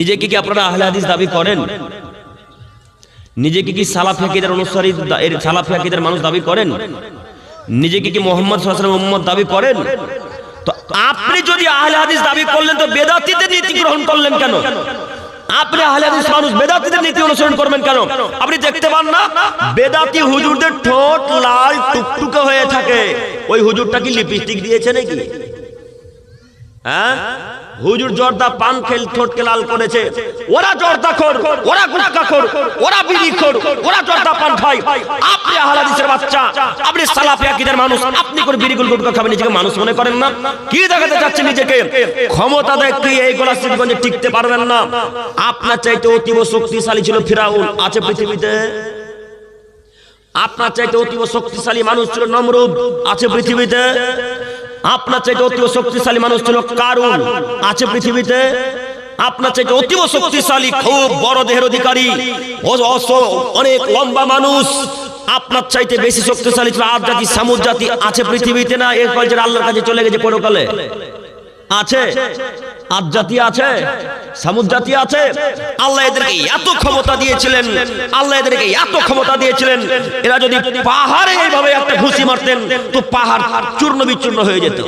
নিজেকে কি আপনারা আহলে হাদিস দাবি করেন? নিজেকে কি সালাফি আকিদার অনুসারী সালাফি আকিদার মানুষ দাবি করেন? নিজেকে কি মোহাম্মদ সাল্লাল্লাহু উম্মত দাবি করেন? তো আপনি যদি আহলে হাদিস দাবি করলেন, তো বেদাতীদের নীতি গ্রহণ করলেন কেন? আপনি আহলে হাদিস মানুষ, বেদাতীদের নীতি অনুসরণ করবেন কেন? আপনি দেখতে পান না? বেদাতি হুজুরদের ঠোঁট লাল টুকটুকে হয়ে থাকে। ওই হুজুরটা কি লিপস্টিক দিয়েছে নাকি? হ্যাঁ? হুজুর জর্দা পান খেল ঠোঁটকে লাল করেছে। ওরা জর্দা খোর, ওরা গুটকা খোর, ওরা বিড়ি খোর, ওরা জর্দা পান খায়। আপনি আহলাদিসের বাচ্চা, আপনি সালাফি আকীদার মানুষ, আপনি করে বিড়ি গুটকা খাবেন, নিজেকে মানুষ মনে করেন না? কি দেখাতে চাচ্ছেন নিজেকে? ক্ষমতা দেখতে এই গোলাস্তিগঞ্জে টিকতে পারবেন না? আপনার চাইতে অতীব শক্তিশালী ছিল ফিরাউন, আছে পৃথিবীতে? আপনার চাইতে অতীব শক্তিশালী মানুষ ছিল নমরুদ, আছে পৃথিবীতে? আপনার চাইতে অতীব শক্তিশালী মানুষ ছিল কারণ আছে পৃথিবীতে? আপনার চাইতে অতীব শক্তিশালী, খুব বড় দেহের অধিকারী। অনেক লম্বা মানুষ। আপনার চাইতে বেশি শক্তিশালী ছিল আর জাতি, সামুদ জাতি। আছে পৃথিবীতে না? এর কলজের আল্লাহর কাছে চলে গেছে পরকালে। আছে? আদ জাতি আছে, সামুদ জাতি আছে। আল্লাহ এদেরকে এত ক্ষমতা দিয়েছিলেন, আল্লাহ এদেরকে এত ক্ষমতা দিয়েছিলেন। এরা যদি পাহাড়ে এইভাবে একটা ঘুষি মারতেন, তো পাহাড় চূর্ণ বিচূর্ণ হয়ে যেত।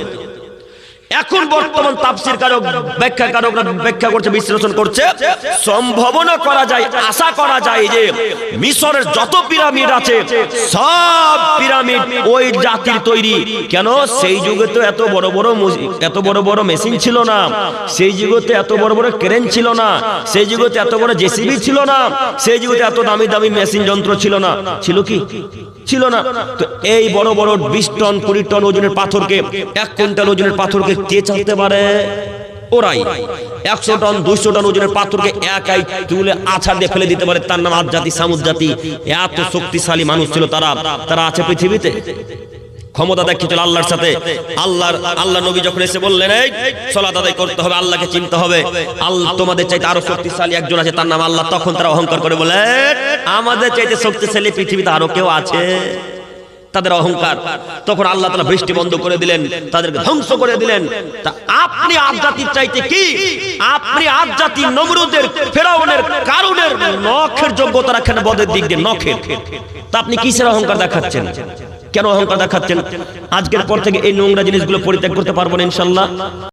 এখন বর্তমান তাফসির কারক, ব্যাখ্যা কারকরা ব্যাখ্যা করছে, বিশ্লেষণ করছে, সম্ভাবনা করা যায়, আশা করা যায় যে মিশরের যত পিরামিড আছে, সব পিরামিড ওই জাতির তৈরি। কেন? সেই যুগে তো এত বড় বড় এত বড় বড় মেশিন ছিল না। সেই যুগে তো এত বড় বড় ক্রেন ছিল না। সেই যুগে তো এত বড় জেসিবি ছিল না। সেই যুগতে এত দামি দামি মেশিন যন্ত্র ছিল না। ছিল কি? ছিল না। তো এই বড় বড় বিশ টন, কুড়ি টন ওজনের পাথরকে, এক কুইন্টাল ওজনের পাথরকে কে চালতে পারে? ওরাই। একশো টন, দুইশো টন ওজনের পাথরকে একাই তুলে আছাড় দিয়ে ফেলে দিতে পারে। তার নাম আজ জাতি সামুদ জাতি। এত শক্তিশালী মানুষ ছিল তারা। তারা আছে পৃথিবীতে। ক্ষমতা দেখিয়েছিল আল্লাহর সাথে। আল্লাহর, আল্লাহ নবী যখন এসে বললেন, এই, সলাত আদায় করতে হবে, আল্লাহকে চিনতে হবে। আল্লাহ তোমাদের চাইতে আরও শক্তিশালী একজন আছে, তার নাম আল্লাহ। তখন তারা অহংকার করে বলে আমাদের চাইতে শক্তিশালী পৃথিবীতে আরও কেউ আছে? তাদের অহংকার। তখন আল্লাহ তালা বৃষ্টি বন্ধ করে দিলেন, তাদেরকে ধ্বংস করে দিলেন। তা আপনি আজাতির চাইতে কি? আপনি আজাতি নমরুদের, ফেরাউনের কারণের নখের যোগ্যতা রাখেন, বদের দিক দিয়ে নখের। তা আপনি কিসের অহংকার দেখাচ্ছেন? কেন অহংকার দেখাচ্ছেন? আজকের পর থেকে এই নোংরা জিনিসগুলো পরিত্যাগ করতে পারব না, ইনশাল্লাহ।